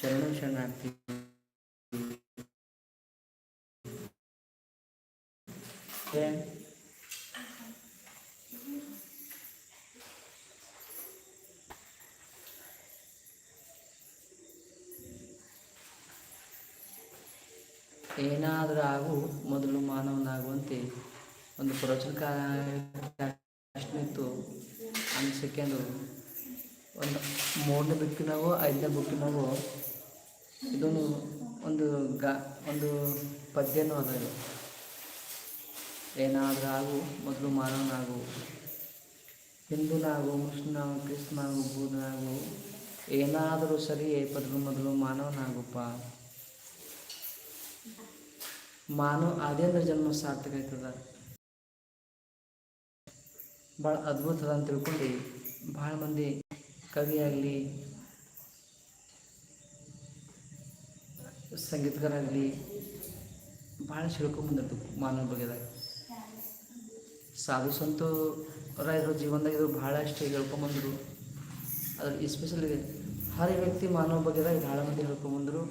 ಶರಣ ಶರಣಾರ್ಥಿ ಏನ್ ಏನಾದರೂ ಆಗು ಮೊದಲು ಮಾನವನಾಗುವಂತೆ ಒಂದು ಪ್ರವಚನ ಇತ್ತು ಒಂದು ಸೆಕೆಂಡು ಒಂದು ಮೂರನೇ ಬುಕ್ಕಿನಾಗೋ ಐದನೇ ಬುಕ್ಕಿನಾಗೋ ಇದೊಂದು ಒಂದು ಗ, ಒಂದು ಪದ್ಯನೂ ಅದ ಇದು. ಏನಾದರೂ ಆಗು ಮೊದಲು ಮಾನವನಾಗು, ಹಿಂದೂನಾಗು, ಮುಸ್ಲಿಮ್ನಾಗು, ಕ್ರಿಸ್ತನಾಗು ಬೂದನಾಗು ಏನಾದರೂ ಸರಿ ಮೊದಲು ಮೊದಲು ಮಾನವನಾಗುಪ್ಪ. ಮಾನವ ಆದೇನ ಜನ್ಮ ಸಾರ್ಥಕ ಆಯ್ತದ. ಭಾಳ ಅದ್ಭುತ ಅದ ಅಂತ ತಿಳ್ಕೊಂಡು, ಭಾಳ ಮಂದಿ ಕವಿ ಸಂಗೀತಗಾರಾಗಲಿ ಭಾಳ ಬಂದಿತ್ತು ಮಾನವ ಬಗ್ಗೆದಾಗ ಸಾಧು ಸಂತರಾಯರ ಜೀವನದಾಗ ಇದು ಭಾಳಷ್ಟು ಹೇಳ್ಕೊಂಬಂದರು ಅದ್ರ ಎಸ್ಪೆಷಲಿ ಹರ ವ್ಯಕ್ತಿ ಮಾನವ ಬಗ್ಗೆದಾಗ ಭಾಳ ಮಂದಿ ಹೇಳ್ಕೊಂಬಂದರು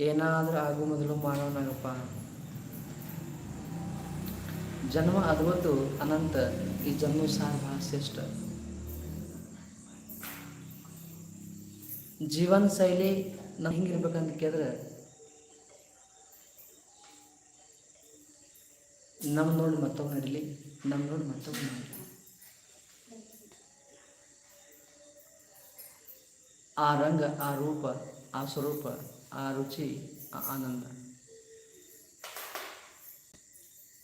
ಏನಾದರೂ ಆಗೋ ಮೊದಲು ಮಾನವನಾಗಪ್ಪ. ಜನ್ಮ ಅದ್ವತ್ತು ಅನಂತ, ಈ ಜನ್ಮ ಸಹ ಭಾಳ ಶ್ರೇಷ್ಠ. ಜೀವನ ಶೈಲಿ ನಾವು ಹಿಂಗಿರ್ಬೇಕಂತ ಕೇಳಿದ್ರೆ ನಮ್ಮ ನೋಡಿ ಮತ್ತೊಬ್ಬ ನಡೀಲಿ ನಮ್ಮ ನೋಡಿ ಮತ್ತೊಬ್ಬ ನಡೀಲಿ. ಆ ರಂಗ, ಆ ರೂಪ, ಆ ಸ್ವರೂಪ, ಆ ರುಚಿ, ಆ ಆನಂದ.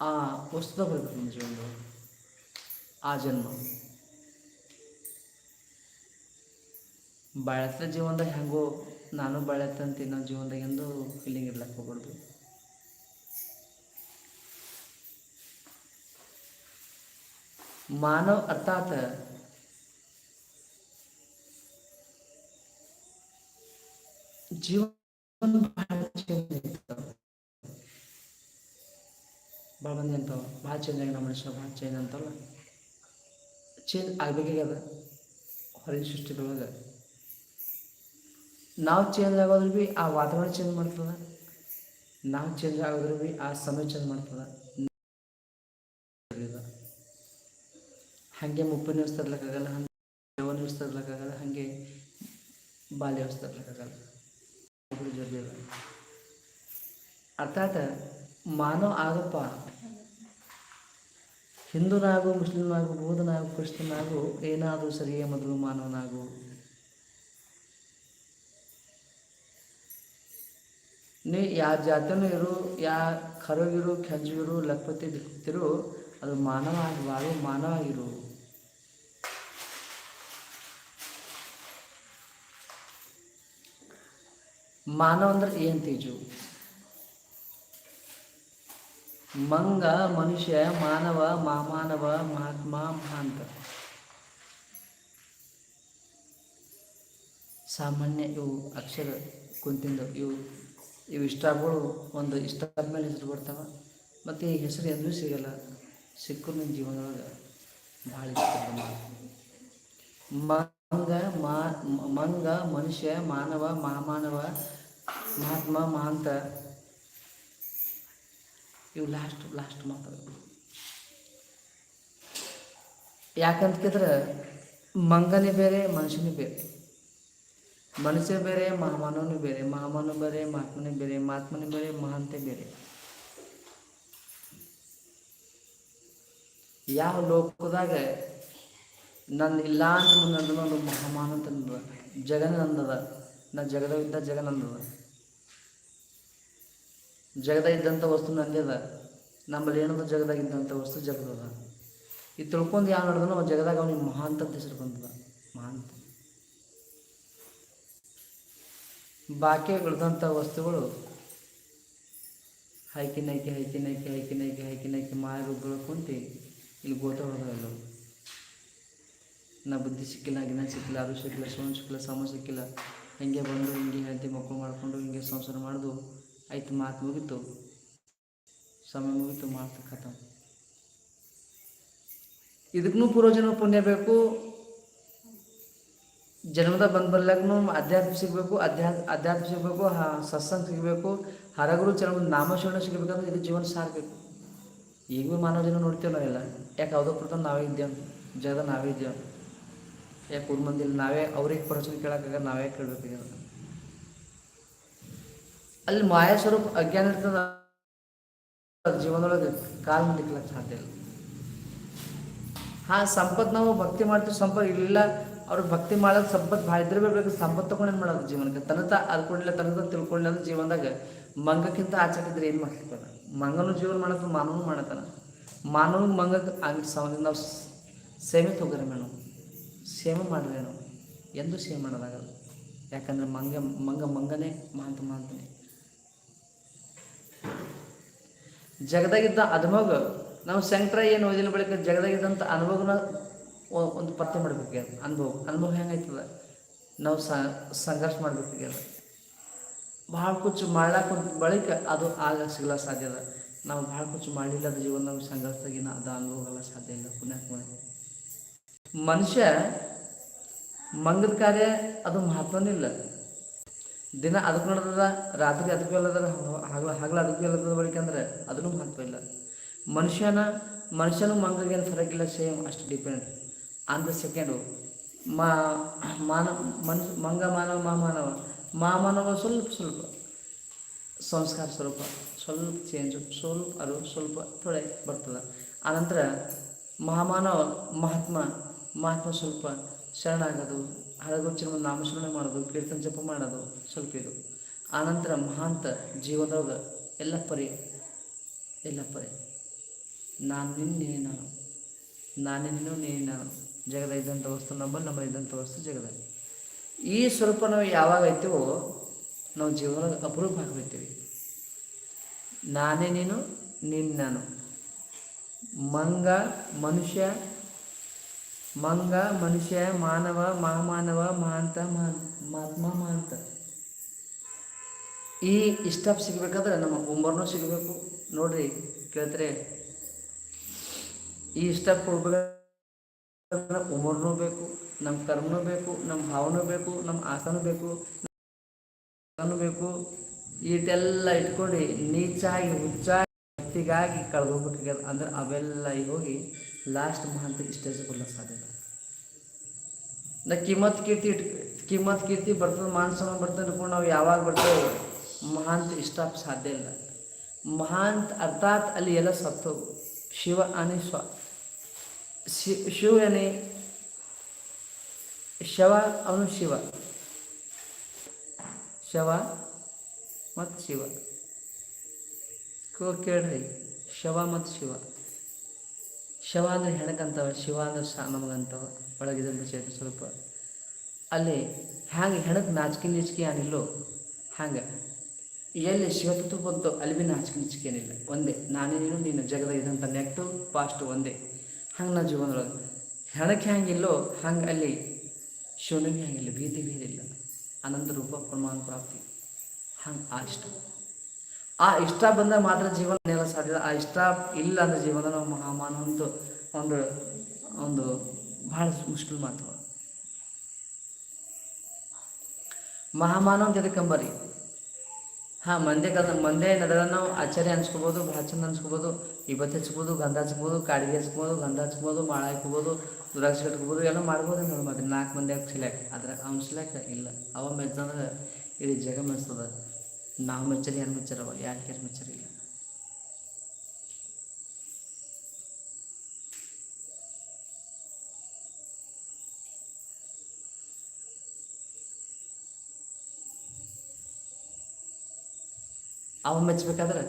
ಆ ವಸ್ತುದ ಬರಬೇಕು ನಮ್ಮ ಜೀವನದೊಳಗೆ ಆ ಜನ್ಮ. ಬಾಳತ್ತ ಜೀವನದಾಗ ಹೆಂಗೋ ನಾನು ಬಾಳತ್ತಂತ ನಾವು ಜೀವನದಾಗ ಎಂದು ಫೀಲಿಂಗ್ ಇರ್ಲಕ್ಕೆ ಹೋಗ್ಬಾರ್ದು. ಮಾನವ ಅರ್ಥಾತ್ ಜೀವನ ಭಾಳ ಮಂದಿ ಅಂತಾವ ಭಾಳ ಚೇಂಜ್ ಆಗಿ ನಮ್ಮ ಮನುಷ್ಯ ಭಾಳ ಚೇಂಜ್ ಅಂತಲ್ಲ ಚೇಂಜ್ ಆಗ್ಬೇಕಾಗ್ಯದ ಹೊರಗಿನ ಸೃಷ್ಟಿದೊಳಗೆ. ನಾವು ಚೇಂಜ್ ಆಗೋದ್ರೂ ಭೀ ಆ ವಾತಾವರಣ ಚೇಂಜ್ ಮಾಡ್ತದ. ನಾವು ಚೇಂಜ್ ಆಗೋದ್ರ ಭೀ ಆ ಸಮಯ ಚೇಂಜ್ ಮಾಡ್ತದ. ಹಾಗೆ ಮುಪ್ಪು ನ್ಯೂಸ್ ತರ್ಲಕ್ಕಾಗಲ್ಲ, ಹಂಗೆ ಯಾವ ನ್ಯೂಸ್ ತರ್ಲಕ್ಕಾಗಲ್ಲ, ಹಾಗೆ ಬಾಲ್ಯ ನ್ಯೂಸ್ ತರ್ಲಕ್ಕಾಗಲ್ಲ. ಅರ್ಥಾತ್ ಮಾನವ ಆಗಪ್ಪ. ಹಿಂದೂನಾಗು, ಮುಸ್ಲಿಮ್ನಾಗು, ಬೌದ್ಧನಾಗು, ಕ್ರಿಸ್ತನಾಗು ಏನಾದರೂ ಸರಿಯೇ ಮೊದಲು ಮಾನವನಾಗು. ನೀ ಯಾವ ಜಾತಿನೂ ಇರು, ಯಾ ಖರವಿರು ಕೆಂಜಗಿರು ಲಕ್ಪತಿ ದಿಕ್ತಿರು, ಅದು ಮಾನವ ಆಗಿ ಬಾಳು ಮಾನವ ಇರು ಮಾನವ ಅಂದ್ರೆ ಏನು ತೇಜು? ಮಂಗ, ಮನುಷ್ಯ, ಮಾನವ, ಮಾಮಾನವ, ಮಹಾತ್ಮ ಮಹಾಂತ ಸಾಮಾನ್ಯ ಇವು ಅಕ್ಷರ ಕುಂತಿಂದ ಇವು. ಇವು ಇಷ್ಟಗಳು ಒಂದು ಇಷ್ಟ ಮೇಲೆ ಹೆಸರು ಬರ್ತಾವೆ. ಮತ್ತು ಈ ಹೆಸರು ಎಂದೂ ಸಿಗಲ್ಲ. ಸಿಕ್ಕರು ನನ್ನ ಜೀವನದೊಳಗೆ ಭಾಳ ಇಷ್ಟ ಮಂಗ, ಮಾ, ಮಂಗ, ಮನುಷ್ಯ, ಮಾನವ, ಮಹಾಮಾನವ, ಮಹಾತ್ಮ, ಮಹಾಂತ. ಇವು ಲಾಸ್ಟ್ ಲಾಸ್ಟ್ ಮಾತಾಡೋದು ಯಾಕಂತ ಕೇಳಿದ್ರೆ ಮಂಗನೇ ಬೇರೆ, ಮನುಷ್ಯನೇ ಬೇರೆ. ಮನುಷ್ಯ ಬೇರೆ, ಮಹಾಮಾನವನು ಬೇರೆ, ಮಹಾಮಾನವ ಬೇರೆ, ಮಹಾತ್ಮನೇ ಬೇರೆ ಮಹಾತ್ಮನೇ ಬೇರೆ, ಮಹಾಂತೆ ಬೇರೆ. ಯಾವ ಲೋಕದಾಗ ನನ್ನ ಇಲ್ಲ ಅಂತ ಮುಂದೆ ಒಂದು ಮಹಾಮಾನ ಅಂತ ನಂದದ ಜಗನ ನಂದದ ನಾ ಜಗನ್ ನಂದದ ಜಗದ ಇದ್ದಂಥ ವಸ್ತು ನಂದದ ನಮ್ಮಲ್ಲಿ ಏನದ ಜಗದಾಗ ಇದ್ದಂಥ ವಸ್ತು ಜಗದದ ಇದು ತಿಳ್ಕೊಂಡು ಯಾವ ನಡೆದ ನಾವು ಜಗದಾಗ ಅವನಿಗೆ ಮಹಾಂತ ಅಂತ ಹೆಸರು ಬಂದದ. ಮಹಾಂತ ಬಾಕಿ ಉಳಿದಂಥ ವಸ್ತುಗಳು ಹೈಕಿ ನೈಕಿ ಹೈಕಿ ನೈಕಿ ಹೈಕಿ ನೈಕಿ, ಹೈಕಿ ಮಾಯಗಳು ಕುಂತು ಇಲ್ಲಿ ಹೊಡೆದವೆಲ್ಲ ನಾ ಬುದ್ಧಿ ಸಿಕ್ಕಿಲ್ಲ ಗಿನ ಸಿಕ್ಕಿಲ್ಲ ಅದು ಸಿಕ್ಕಿಲ್ಲ ಸೋನ್ ಸಿಕ್ಕಿಲ್ಲ, ಸಮ ಸಿಕ್ಕಿಲ್ಲ. ಹಿಂಗೆ ಬಂದು, ಹಿಂಗೆ ಹೆಂಡತಿ ಮಕ್ಕಳು ಮಾಡಿಕೊಂಡು, ಹಿಂಗೆ ಸಂಸಾರ ಮಾಡೋದು, ಆಯ್ತು, ಮಾತು ಮುಗಿತು. ಸಮಯ ಮುಗೀತು, ಮಾತು ಕಥ. ಇದಕ್ಕೂ ಪೂರ್ವಜನ ಪುಣ್ಯ ಬೇಕು. ಜನ್ಮದ ಬಂದು ಬರ್ಲಾಗೂ ಅಧ್ಯಾತ್ಮ ಸಿಗಬೇಕು ಅಧ್ಯಾತ್ಮ ಅಧ್ಯಾತ್ಮ ಸಿಗಬೇಕು ಸತ್ಸಂಗ ಸಿಗಬೇಕು ಹರಗುರು ಜನ್ಮದ ನಾಮಶರಣ ಸಿಗಬೇಕಂದ್ರೆ ಇದು ಜೀವನ ಸಾರಬೇಕು ಈಗ ಮಾನವ ಜನ ನೋಡ್ತೇವೆ ನಾವೆಲ್ಲ. ಯಾಕೆ ಯಾವುದೋ ಪ್ರಥಮ ನಾವೇ ಇದ್ದೇವೆ, ಜಗದ ನಾವೇ ಇದ್ದೇವೆ. ಯಾಕೆ ಊರ್ ಮಂದಿ ನಾವೇ ಅವ್ರಿಗೆ ಪ್ರಶ್ನೆ ಕೇಳೋಕ್ಕಾಗ ನಾವೇ ಕೇಳ್ಬೇಕು ಅಲ್ಲಿ ಮಾಯಾ ಸ್ವರೂಪ ಅಜ್ಞಾನ ಇರ್ತದ ಜೀವನದೊಳಗೆ ಕಾಲು ಮುಂದಿಕ್ಲಕ್ಕೆ ಸಾಧ್ಯ ಇಲ್ಲ. ಹಾ, ಸಂಪತ್ತು ನಾವು ಭಕ್ತಿ ಮಾಡ್ತೀವಿ, ಸಂಪತ್ತು ಇಲ್ಲ ಅವ್ರಿಗೆ ಭಕ್ತಿ ಮಾಡೋದು ಸಂಪತ್ತು ಭಾಳ ಇದ್ರೆ ಬೇಕು ಸಂಪತ್ತು ತಗೊಂಡು ಏನು ಮಾಡೋದು ಜೀವನಕ್ಕೆ? ತನತ ಅದ್ಕೊಂಡಿಲ್ಲ, ತನತ ತಿಳ್ಕೊಳ್ಳಿ ಅಂದ್ರೆ ಜೀವನದಾಗ ಮಂಗಕ್ಕಿಂತ ಆಚಾರಿದ್ರೆ ಏನು ಮಾಡ್ಲಿಕ್ಕೆ ಮಂಗನೂ ಜೀವನ ಮಾಡೋದು ಮಾನವನು ಮಾಡತ್ತಾನ? ಮಾನವನ ಮಂಗಕ್ಕೆ ಆಗ ಸಮ ನಾವು ಸೇವೆ ತಗೋರಿ ಮೇಡಮ್ ಸೇವೆ ಮಾಡ್ರಿ ನಾವು ಎಂದೂ ಸೇವೆ ಮಾಡೋದಾಗಲ್ಲ. ಯಾಕಂದ್ರೆ ಮಂಗ ಮಂಗ ಮಂಗನೇ, ಮಾಂತ ಮಾಂತನೇ. ಜಗದಾಗಿದ್ದ ಅನುಭವ ನಾವು ಶಂಕರ ಏನು ಓದಿನ ಬಳಿಕ ಜಗದಾಗಿದ್ದಂಥ ಅನುಭವನ ಒಂದು ಪತ್ತೆ ಮಾಡ್ಬೇಕಾಗ್ಯದ ಅನುಭವ. ಅನುಭವ ಹೆಂಗಾಯ್ತದ ನಾವು ಸಂಘರ್ಷ ಮಾಡ್ಬೇಕಾಗ್ಯದ ಭಾಳ ಕುಚ್ಚು ಮಾಡ್ಲಾಕ ಬಳಿಕ ಅದು ಆಗ ಸಿಗಲ್ಲ ಸಾಧ್ಯ ಅದ. ನಾವು ಭಾಳ ಕುಚ್ಚು ಮಾಡಲಿಲ್ಲ ಅದು ಜೀವನ ನಮ್ಗೆ ಸಂಘರ್ಷದಾಗಿನ ಅದು ಅನುಭವಗಲ್ಲ ಸಾಧ್ಯ ಇಲ್ಲ ಪುಣ್ಯಾತ್ಮ ಮನುಷ್ಯ ಮಂಗದ ಕಾರ್ಯ ಅದು ಮಹತ್ವನಿಲ್ಲ ದಿನ ಅದಕ್ಕೆ ನೋಡಿದ ರಾತ್ರಿ ಅದಕ್ಕೆ ಎಲ್ಲದ ಹಗಲ ಹಗಲ ಅದಕ್ಕೆ ಅಲ್ಲದ ಬಳಿಕ ಅಂದ್ರೆ ಅದನ್ನು ಮಹತ್ವ ಇಲ್ಲ. ಮನುಷ್ಯನ ಮನುಷ್ಯನು ಮಂಗಗೆ ಏನು ಫರಕಿಲ್ಲ ಸೇಮ್ ಅಷ್ಟು ಡಿಪೆಂಡ್ ಆನ್ ಸೆಕೆಂಡು ಮಾ ಮಾನವ ಮನುಷ್ಯ ಮಂಗ ಮಾನವ, ಮಾ ಮಾನವ. ಮಾ ಮಾನವ ಸ್ವಲ್ಪ ಸ್ವಲ್ಪ. ಸಂಸ್ಕಾರ ಸ್ವರೂಪ ಸ್ವಲ್ಪ ಚೇಂಜು ಸ್ವಲ್ಪ ಅದು ಸ್ವಲ್ಪ ತೊಳೆ ಬರ್ತದೆ. ಆನಂತರ ಮಹಾಮಾನವ ಮಹಾತ್ಮ ಮಹಾತ್ಮ ಸ್ವಲ್ಪ ಶರಣಾಗೋದು ಹಳಗೊಚ್ಚಿನ ನಾಮಸ್ಮರಣೆ ಮಾಡೋದು, ಕೀರ್ತನ ಜಪ ಮಾಡೋದು ಸ್ವಲ್ಪ ಇದು. ಆನಂತರ ಮಹಾಂತ ಜೀವನದೊಳಗೆ ಎಲ್ಲ ಪರಿ ಎಲ್ಲ ಪರಿ. ನಾನು ನಿನ್ನೇ ನೀನೇ ನಾನು ನಾನೇ ನೀನು ನೀನೇ ನಾನು. ಜಗದ ಇದ್ದಂಥ ವಸ್ತು ನಂಬಲ್ಲಿ ನಮ್ಮ ಇದ್ದಂಥ ವಸ್ತು ಜಗದ ಈ ಸ್ವರೂಪ ನಾವು ಯಾವಾಗ ಐತೀವೋ, ನಾವು ಜೀವನದ ಅಪರೂಪ ಹಾಕ್ಬಿಡ್ತೀವಿ ನಾನೇ ನೀನು ನೀನು ನಾನು. ಮಂಗ, ಮನುಷ್ಯ ಮಂಗ, ಮನುಷ್ಯ, ಮಾನವ, ಮಹಾಮಾನವ, ಮಹಾಂತ ಮಹಾತ್ಮ, ಮಹಾಂತ. ಈ ಇಷ್ಟಪ್ ಸಿಗಬೇಕಾದ್ರೆ ನಮ್ಮ ಉಂಬರ್ನೂ ಸಿಗಬೇಕು. ನೋಡ್ರಿ, ಕೇಳ್ತಾರೆ. ಈ ಇಷ್ಟಪ್ ಕೊಡ್ಬೇಕಾದ್ರೆ ಉಮರ್ನೂ ಬೇಕು, ನಮ್ಮ ಕರ್ಮನೂ ಬೇಕು, ನಮ್ಮ ಭಾವನೂ ಬೇಕು, ನಮ್ಮ ಆಸನೂ ಬೇಕು ಬೇಕು. ಇದೆಲ್ಲ ಇಟ್ಕೊಂಡು ನೀಚಾಗಿ, ಹುಚ್ಚಾಗಿ, ಭಕ್ತಿಗಾಗಿ ಕಳೆದು ಅಂದ್ರೆ ಅವೆಲ್ಲ ಹೋಗಿ ಲಾಸ್ಟ್ ಮಹಂತ ಸ್ಟೇಜ್ ಬರಲ್ಲ ಸಾಧ್ಯ ನಾ ಕಿಮ್ಮತ್ ಕೀರ್ತಿ ಇಟ್, ಕಿಮ್ಮತ್ ಕೀರ್ತಿ ಬರ್ತದೆ, ಮಾನ ಸಮ ಬರ್ತದೆ ಅನ್ಕೊಂಡು ನಾವು ಯಾವಾಗ ಬರ್ತೇವೆ? ಮಹಾಂತ ಇಷ್ಟ ಸಾಧ್ಯ ಇಲ್ಲ. ಮಹಾಂತ್ ಅರ್ಥಾತ್ ಅಲ್ಲಿ ಎಲ್ಲ ಸತ್ತು ಶಿವ ಅನಿ ಸ್ವ. ಶಿ, ಶಿವನೇ, ಶವ ಅವನು ಶಿವ. ಶವ ಮತ್ತು ಶಿವ. ಕೇಳ್ರಿ ಶವ ಮತ್ತು ಶಿವ. ಶವ ಅಂದರೆ ಹೆಣಕಂತವ ಶಿವ ಅಂದ್ರೆ ಸಾ, ನಮಗಂತವ ಒಳಗಿದಂಥ ಚೇತ ಸ್ವಲ್ಪ. ಅಲ್ಲಿ ಹ್ಯಾಂಗೆ ಹೆಣಕ್ಕೆ ನಾಚಿಕೆ ನಿಚಿಕೆ ಏನಿಲ್ಲೋ, ಹ್ಯಾಂಗೆ. ಎಲ್ಲಿ ಶಿವತತ್ವ ಬಂತು ಅಲ್ಲಿ ಭೀ ನಾಚಿಕೆ ನಿಚಿಕೆ ಏನಿಲ್ಲ. ಒಂದೇ ನಾನೇನು ನೀನು ನೀನು ಜಗದ ಇದಂಥ ನೆಕ್ಟು ಪಾಸ್ಟು ಒಂದೇ. ಹಂಗೆ ನಾ ಜೀವನದೊಳಗೆ. ಹೆಣಕ್ಕೆ ಹ್ಯಾಂಗಿಲ್ಲೋ ಹಂಗೆ ಅಲ್ಲಿ ಶಿವನಿಗೆ ಹ್ಯಾಂಗಿಲ್ಲ, ಭೀತಿ ಭೇದಿಲ್ಲ ಅನಂತ ರೂಪ ಪ್ರಮಾಣ ಪ್ರಾಪ್ತಿ. ಹಂಗೆ ಆ ಇಷ್ಟ. ಆ ಇಷ್ಟ ಬಂದಾಗ ಮಾತ್ರ ಜೀವನ ನೆಲ ಸಾಧ್ಯ. ಆ ಇಷ್ಟ ಇಲ್ಲ ಅಂದ್ರೆ ಜೀವನ ನಾವು ಮಹಾಮಾನ ಒಂದು ಒಂದು ಒಂದು ಭಾಳ ಮುಷ್ಕಿಲ್ ಮಾತು. ಮಹಾಮಾನವ ಜಗಕ್ಕಂಬರಿ ಹಾಂ ಮಂದೆ ಕದ ಮಂದೆ ನಡೆದ, ನಾವು ಆಚಾರ್ಯ ಅನ್ಸ್ಕೊಬೋದು ಭಾಳ ಚಂದ ಅನ್ಸ್ಕೊಬೋದು ಇವತ್ತು ಹಚ್ಬೋದು ಗಂಧ ಹಚ್ಬೋದು ಕಾಡಿಗೆ ಹಚ್ಬೋದು ಗಂಧ ಹಚ್ಬೋದು ಮಾಳ ಹಾಕ್ಬೋದು ದ್ರಾಕ್ಷಿ ಕಟ್ಕೋಬೋದು, ಎಲ್ಲ ಮಾಡ್ಬೋದು ನೋಡಿ ಮತ್ತೆ ನಾಲ್ಕು ಮಂದಿ ಸಿಲೆಕ್ ಆದ್ರೆ ಅವ್ನ ಸಿಲ್ಯಾಕ ಇಲ್ಲ. ಅವ ಮೆಚ್ಚಂದ್ರೆ ಇಡೀ ಜಗ ಮೆಚ್ಚದ ನಾವು ಮೆಚ್ಚರಿ ಯಾರು ಮೆಚ್ಚರವ? ಯಾಕೆ ಯಾರು ಮೆಚ್ಚರಿಲ್ಲ. ಅವ ಮೆಚ್ಚಬೇಕಾದ್ರೆ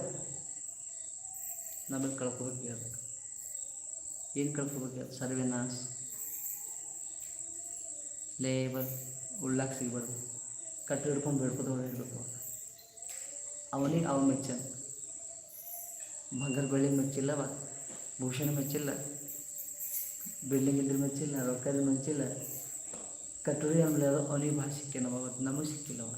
ನಮಗೆ ಕಳ್ಕೊಬೇಕು ಹೇಳ್ಬೇಕು. ಏನು ಕಳ್ಕೊಬೇಕು ಸರ್ವಿನಾಸ್ ಲೇಬರ್ ಉಳ್ಳಾಕ್ ಸಿಗ್ಬಾರ್ದು. ಕಟ್ಟು ಹಿಡ್ಕೊಂಡು ಬೇಡ್ಕೋದು ಹೊರಡ್ಬೇಕು ಅವನಿಗೆ ಅವ ಮೆಚ್ಚ ಬಂಗಾರ ಬೆಳ್ಳಿ ಮೆಚ್ಚಿಲ್ಲವ ಭೂಷಣ ಮೆಚ್ಚಿಲ್ಲ. ಬಿಲ್ಡಿಂಗ್ ಇದ್ರೆ ಮೆಚ್ಚಿಲ್ಲ ರೊಕ್ಕದ ಮೆಚ್ಚಿಲ್ಲ. ಕಟ್ಟುರಿ ಆಮೇಲೆ ಅವನಿಗೆ ಭಾಳ ಸಿಕ್ಕೇನವ ಅವತ್ತು. ನಮಗೆ ಸಿಕ್ಕಿಲ್ಲವ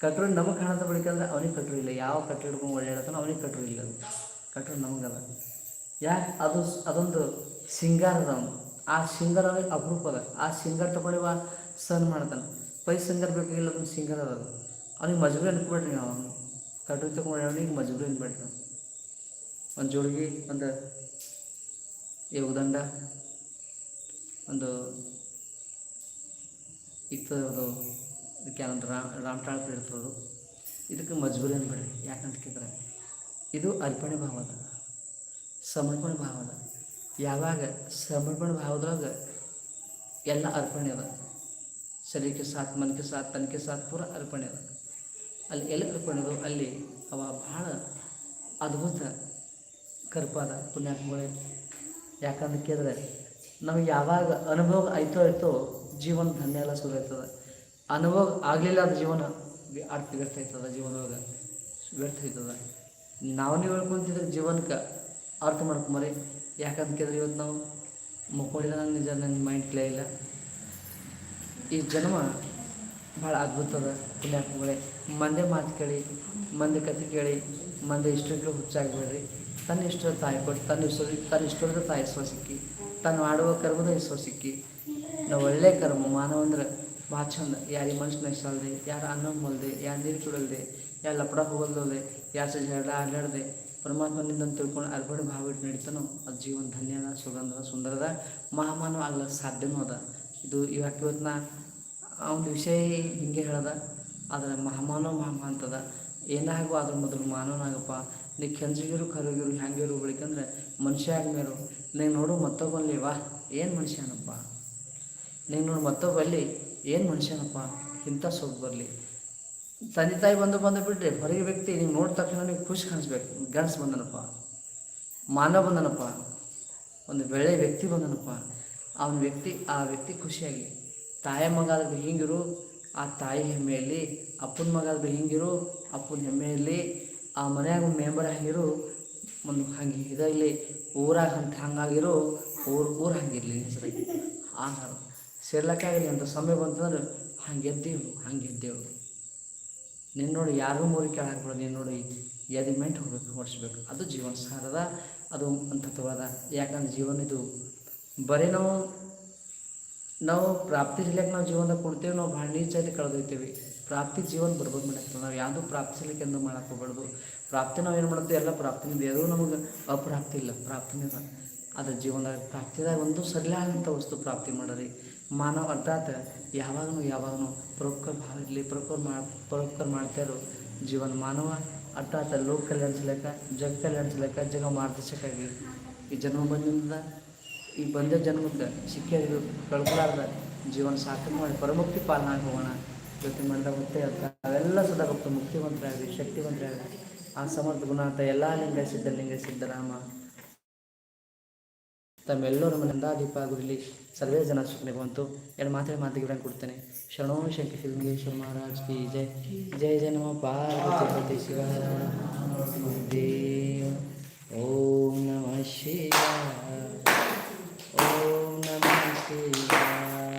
ಕಟ್ರು ನಮಗೆ ಕಾಣದ ಬಳಿಕಂದ್ರೆ ಅವನಿಗೆ ಕಟ್ರು ಇಲ್ಲ. ಯಾವ ಕಟ್ರು ಹಿಡ್ಕೊಂಡು ಒಳ್ಳೆಯದತ್ತಾನ ಅವನಿಗೆ ಕಟ್ರು ಇಲ್ಲ ಅದು. ಕಟ್ರು ನಮಗದ ಯಾಕೆ? ಅದು ಅದೊಂದು ಸಿಂಗಾರದ ಅವನು ಆ ಸಿಂಗರ್ ಅವನಿಗೆ ಅಪರೂಪ ಅದ. ಆ ಸಿಂಗರ್ ತಗೊಂಡಿವ ಸನ್ ಮಾಡ್ತಾನೆ. ಪೈ ಸಿಂಗರ್ ಬೇಕಾಗಿಲ್ಲ ಅದೊಂದು ಸಿಂಗರ್ ಅದ ಅವ್ನಿಗೆ ಮಜಬೂರಿ ಅನ್ಕೊಬೇಡ್ರಿ ನೀವು ಅವನು. ಕಟ್ರಿ ತಗೊಂಡು ಅವನಿಗೆ ಮಜಬೂರಿ ಅನ್ಬೇಡ್ರಿ ಒಂದು ಜೋಡಿಗೆ ಒಂದು ಯೋಗದಂಡ ಒಂದು ಇತ್ತು ಅದು ಇದಕ್ಕೆ ರಾಮ್ ರಾಮಟಾಳ್ ಇರ್ತದೆ ಇದಕ್ಕೆ ಮಜ್ಬೂರಿ ಅನ್ಬೇಡ್ರಿ ಯಾಕಂತ ಕೇಳಿದ್ರೆ ಇದು ಅರ್ಪಣೆ ಭಾವ ಅದ ಸಮರ್ಪಣೆ ಭಾವ ಯಾವಾಗ ಸಮರ್ಪಣೆ ಭಾವದೊಳಗೆ ಎಲ್ಲ ಅರ್ಪಣೆ ಅದ. ಶರೀರಕ್ಕೆ ಸಾಥ್ ಮನಕ್ಕೆ ಸಾಥ್ ತನಕ್ಕೆ ಸಾಥ್ ಪೂರ ಅರ್ಪಣೆ ಅದ. ಅಲ್ಲಿ ಎಲ್ಲಿ ಅರ್ಪಣೆ ಅದು ಅಲ್ಲಿ ಅವ ಭಾಳ ಅದ್ಭುತ ಕರ್ಪಾದ ಪುಣ್ಯಾತ್ಮಗಳೇ. ಯಾಕಂತ ಕೇಳಿದ್ರೆ, ನಮಗೆ ಯಾವಾಗ ಅನುಭವ ಆಯ್ತೋ ಆಯ್ತೋ ಜೀವನ ಧನ್ಯ ಎಲ್ಲ ಶುರು ಆಯ್ತದ ಅನುಭವ ಆಗಲಿಲ್ಲ ಅದು ಜೀವನ. ಅರ್ಥ ವ್ಯರ್ಥ ಆಯ್ತದ? ಜೀವನದೊಳಗೆ ವ್ಯರ್ಥ ಆಯ್ತದ? ನಾವು ನೀವು ಹೇಳ್ಕೊಂತಿದ್ರೆ ಜೀವನಕ್ಕೆ ಅರ್ಥ ಮಾಡ್ಕೊಂಬರಿ ಯಾಕಂತ ಕೇಳಿದ್ರೆ ಇವತ್ತು ನಾವು ಮಕ್ಕಳಿಲ್ಲ ನನ್ನ ನಿಜ ನನ್ನ ಮೈಂಡ್ ಕ್ಲೇ ಇಲ್ಲ. ಈ ಜನ್ಮ ಭಾಳ ಅದ್ಭುತ ಅದ ಪುಣ್ಯಾತ್ಮಗಳೇ. ಮಂದೆ ಮಾತು ಕೇಳಿ, ಮಂದಿ ಕತೆ ಕೇಳಿ, ಮಂದಿ ಇಷ್ಟಕ್ಕೆ ಹುಚ್ಚಾಗಬೇಡ್ರಿ. ತನ್ನ ಇಷ್ಟ ತಾಯಿ ಕೊಟ್ಟು ತನ್ನ ಇಷ್ಟ ತನ್ನ ಇಷ್ಟದ ತಾಯಿ ಹೆಸರು ಸಿಕ್ಕಿ ತನ್ನ ಮಾಡುವ ಕರ್ಮದ ಹೆಸರು ಸಿಕ್ಕಿ ನಾವು ಒಳ್ಳೆಯ ಕರ್ಮ ಮಾನವ ಅಂದ್ರೆ ಭಾಳ ಚಂದ. ಯಾರಿಗೆ ಮನುಷ್ಯನ ಇಷ್ಟಲ್ದೆ ಯಾರು ಅನ್ನ ಮಲ್ದೆ ಯಾರು ನೀರು ಕುಡಲ್ದೆ, ಯಾರು ಲಪಡ ಹೋಗಲ್ದೆ ಯಾರ ಸಹ ಜಗಳ ಪರಮಾತ್ಮನಿಂದ ತಿಳ್ಕೊಂಡು ಅರ್ಭಡ ಭಾವ ಇಟ್ಟು ನಡೀತಾನೋ ಅದು ಜೀವನ ಧನ್ಯದ ಸುಗಂಧದ ಸುಂದರದ ಮಹಾಮಾನವ ಆಗ್ಲಕ್ಕೆ ಸಾಧ್ಯನೂ ಅದ. ಇದು ಇವಾಗ ಇವತ್ತು ನಾ ಒಂದು ವಿಷಯ ಹಿಂಗೆ ಹೇಳದ, ಆದರೆ ಮಹಾಮಾನವ ಮಹಾಮ ಅಂತದ. ಏನಾಗುವ ಅದ್ರ ಮೊದಲು ಮಾನವನಾಗಪ್ಪ. ನೀ ಕೆಂಜಿಗಿರು, ಕರಗಿರು ಹ್ಯಾಂಗಿರು ಬೆಳಿಕಂದ್ರೆ ಮನುಷ್ಯ ಆಗ್ಮೇರು ನೀನು ನೋಡು ಮತ್ತೊಬ್ಬಲ್ಲಿ ವಾ ಏನು ಮನುಷ್ಯನಪ್ಪ? ನೀನು ನೋಡು ಮತ್ತೊಬ್ಬಲ್ಲಿ ಏನು ಮನುಷ್ಯನಪ್ಪ? ಇಂಥ ಸೊಗು ಬರಲಿ. ತಂದೆ ತಾಯಿ ಬಂದು ಬಂದು ಬಿಡ್ರಿ ಹೊರಗೆ ವ್ಯಕ್ತಿ ನೀವು ನೋಡಿದ ತಕ್ಷಣ ನೀವು ಖುಷಿ ಕಾಣಿಸ್ಬೇಕು. ಗಣಸ್ ಬಂದನಪ್ಪ. ಮಾನವ ಬಂದನಪ್ಪ. ಒಂದು ಬೆಳೆ ವ್ಯಕ್ತಿ ಬಂದನಪ್ಪ. ಅವನ ವ್ಯಕ್ತಿ, ಆ ವ್ಯಕ್ತಿ ಖುಷಿಯಾಗಿ, ತಾಯ ಮಗ ಆದ್ರೆ ಹಿಂಗಿರು, ಆ ತಾಯಿ ಹೆಮ್ಮೆಯಲ್ಲಿ, ಅಪ್ಪನ ಮಗ ಆದ್ರೆ ಹಿಂಗಿರು, ಅಪ್ಪನ ಹೆಮ್ಮೆಯಲ್ಲಿ, ಆ ಮನೆಯಾಗ ಒಂದು ಮೆಂಬರ್ ಒಂದು ಹಂಗೆ ಇದಾಗಲಿ ಊರಾಗ ಅಂತ ಹಂಗಾಗಿರು, ಊರು ಊರು ಹಂಗಿರಲಿ ಸರಿ ಆಹಾರ ಸೇರ್ಲಕ್ಕಾಗಲಿ ಅಂತ ಸಮಯ ಬಂತಂದ್ರೆ ಹಂಗೆ ಎದ್ದೇವು ಹಂಗೆ ಎದ್ದೇವು ನಿನ್ನ ನೋಡಿ ಯಾರೂ ಮೂರಿ ಕೇಳಾಕ್ಬಿಡ, ನೀನು ನೋಡಿ ಎದಿ ಮೆಂಟ್ ಹೋಗ್ಬೇಕು ಹೊಡಿಸ್ಬೇಕು ಅದು ಜೀವನ ಸಾರದ ಅದು ಅಂತ ಯಾಕಂದ್ರೆ ಜೀವನ ಇದು ಬರೀ ನಾವು ನಾವು ಪ್ರಾಪ್ತಿ ಸಿಗ್ಲಿಕ್ಕೆ ನಾವು ಜೀವನದಾಗ ಕೊಡ್ತೇವೆ, ನಾವು ಭಾಳ ನೀಚಾಗಿ ಕಳೆದೊಯ್ತೇವೆ. ಪ್ರಾಪ್ತಿ ಜೀವನ ಬರ್ಬೋದು ಮಾಡಕ್ಕೆ ನಾವು ಯಾವುದು ಪ್ರಾಪ್ತಿ ಸಿಗ್ಲಿಕ್ಕೆ ಎಂದು ಮಾಡಕ್ಕೆ ಹೋಗ್ಬಾರ್ದು. ಪ್ರಾಪ್ತಿ ನಾವು ಏನು ಮಾಡ್ತೀವಿ, ಎಲ್ಲ ಪ್ರಾಪ್ತಿನಿಂದ ಅದು ನಮಗೆ ಅಪ್ರಾಪ್ತಿ ಇಲ್ಲ. ಪ್ರಾಪ್ತಿನಿಂದ ಅದು ಜೀವನದಾಗ ಪ್ರಾಪ್ತಿದಾಗ ಒಂದು ಸರಿಯಾದಂಥ ವಸ್ತು ಪ್ರಾಪ್ತಿ ಮಾಡೋರಿ. ಮಾನವ ಅರ್ಥಾತ್ ಯಾವಾಗಲೂ ಯಾವಾಗಲೂ ಪರೋಪಕಾರ ಭಾವ ಇರಲಿ ಪರೋಪಕಾರ ಮಾ ಪರೋಪಕಾರ ಮಾಡ್ತಾರೋ ಜೀವನ ಮಾನವ ಅರ್ಥಾತ್ ಲೋಕ ಕಲ್ಯಾಣ ಸಲಕ, ಜಗ ಕಲ್ಯಾಣ ಸಲಕ, ಜಗ ಈ ಜನ್ಮ ಬಂದಿಂದ ಈ ಬಂದ ಜನ್ಮಕ್ಕೆ ಸಿಕ್ಕಿದ್ರು ಕಳ್ಕೊಳಾರ್ದ ಜೀವನ ಸಾಕು ಮಾಡಿ ಪರಮುಕ್ತಿ ಪಾಲನೆ ಹೋಗೋಣ ಜೊತೆ ಮಾಡಿದ ಮತ್ತೆ ಅವೆಲ್ಲ ಸದಾ ಭಕ್ತ ಮುಕ್ತಿವಂತರಾಗಲಿ ಶಕ್ತಿವಂತರಾಗಲಿ ಆ ಸಮರ್ಥ ಗುಣಾತ ಎಲ್ಲ ಲಿಂಗ ಸಿದ್ಧ ಲಿಂಗ ಸಿದ್ಧರಾಮ ತಮ್ಮೆಲ್ಲರೂ ನಮ್ಮನಿಂದ ದೀಪ ಆಗುವಲ್ಲಿ ಸರ್ವೇ ಜನ ಬಂತು. ಎರಡು ಮಾತ್ರೆ ಮಾತಿಗೆ ಬಿಡಂಗೆ ಕೊಡ್ತೇನೆ. ಶರಣೋ ಶಂಕಿ ಸಿದ್ಧಲಿಂಗೇಶ್ವರ ಮಹಾರಾಜ್ ಕಿ ಜೈ. ಜಯ ಜಯ ನಮ ಪಾರ್ವತಿ ಶಿವ ಓಂ ನಮಃ ಶಿವ ಓಂ ನಮಃ ಶಿವ